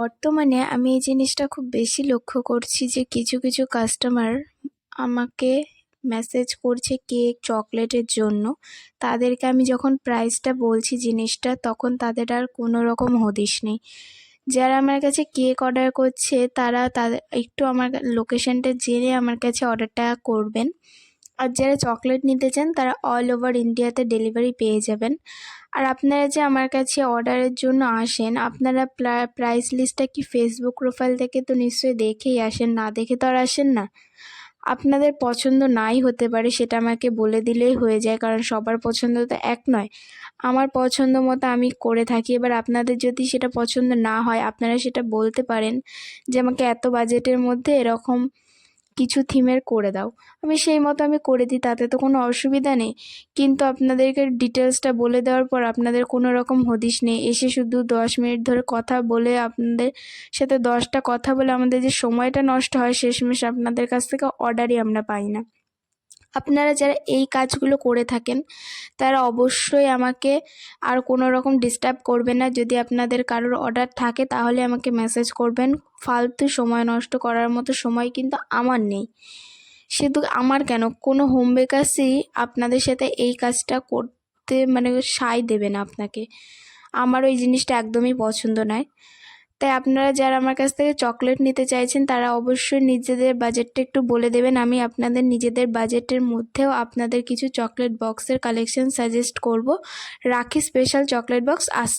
বর্তমানে আমি এই জিনিসটা খুব বেশি লক্ষ্য করছি যে কিছু কিছু কাস্টমার আমাকে মেসেজ করছে কেক চকলেটের জন্য। তাদেরকে আমি যখন প্রাইসটা বলছি জিনিসটা, তখন তাদের আর কোনো রকম হদিশ নেই। যারা আমার কাছে কেক অর্ডার করছে, তারা তাদের একটু আমার লোকেশনটা জেনে আমার কাছে অর্ডারটা করবেন। আর যারা চকলেট নিতে চান, তারা অল ওভার ইন্ডিয়াতে ডেলিভারি পেয়ে যাবেন। আর আপনারা যে আমার কাছে অর্ডারের জন্য আসেন, আপনারা প্রাইস লিস্টটা কি ফেসবুক প্রোফাইল থেকে তো নিশ্চয়ই দেখেই আসেন, না দেখে তো আর আসেন না। আপনাদের পছন্দ নাই হতে পারে, সেটা আমাকে বলে দিলেই হয়ে যায়, কারণ সবার পছন্দ তো এক নয়। আমার পছন্দ মতো আমি করে থাকি, এবার আপনাদের যদি সেটা পছন্দ না হয়, আপনারা সেটা বলতে পারেন যে আমাকে এত বাজেটের মধ্যে এরকম কিছু থিমের করে দাও। আমি সেই মতো আমি করে দিই, তাতে তো কোনো অসুবিধা নেই। কিন্তু আপনাদেরকে ডিটেলসটা বলে দেওয়ার পর আপনাদের কোনো রকম হদিস নেই। এসে শুধু দশ মিনিট ধরে কথা বলে আপনাদের সাথে দশটা কথা বলে আমাদের যে সময়টা নষ্ট হয়, শেষমেশ আপনাদের কাছ থেকে অর্ডারই আমরা পাই না। আপনারা যারা এই কাজগুলো করে থাকেন, তারা অবশ্যই আমাকে আর কোনো রকম ডিস্টার্ব করবেন না। যদি আপনাদের কারোর অর্ডার থাকে, তাহলে আমাকে মেসেজ করবেন। ফালতু সময় নষ্ট করার মতো সময় কিন্তু আমার নেই। শুধু আমার কেন? কোনো হোম বেকার্সই আপনাদের সাথে এই কাজটা করতে মানে সায় দেবে না আপনাকে। আমার ওই জিনিসটা একদমই পছন্দ নয়। তাই আপনারা যারা আমার কাছ থেকে চকলেট নিতে চাইছেন, তারা অবশ্যই নিজেদের বাজেটটা একটু বলে দেবেন। আমি আপনাদের নিজেদের বাজেটের মধ্যেও আপনাদের কিছু চকলেট বক্সের কালেকশন সাজেস্ট করব। রাখি স্পেশাল চকলেট বক্স আসছে।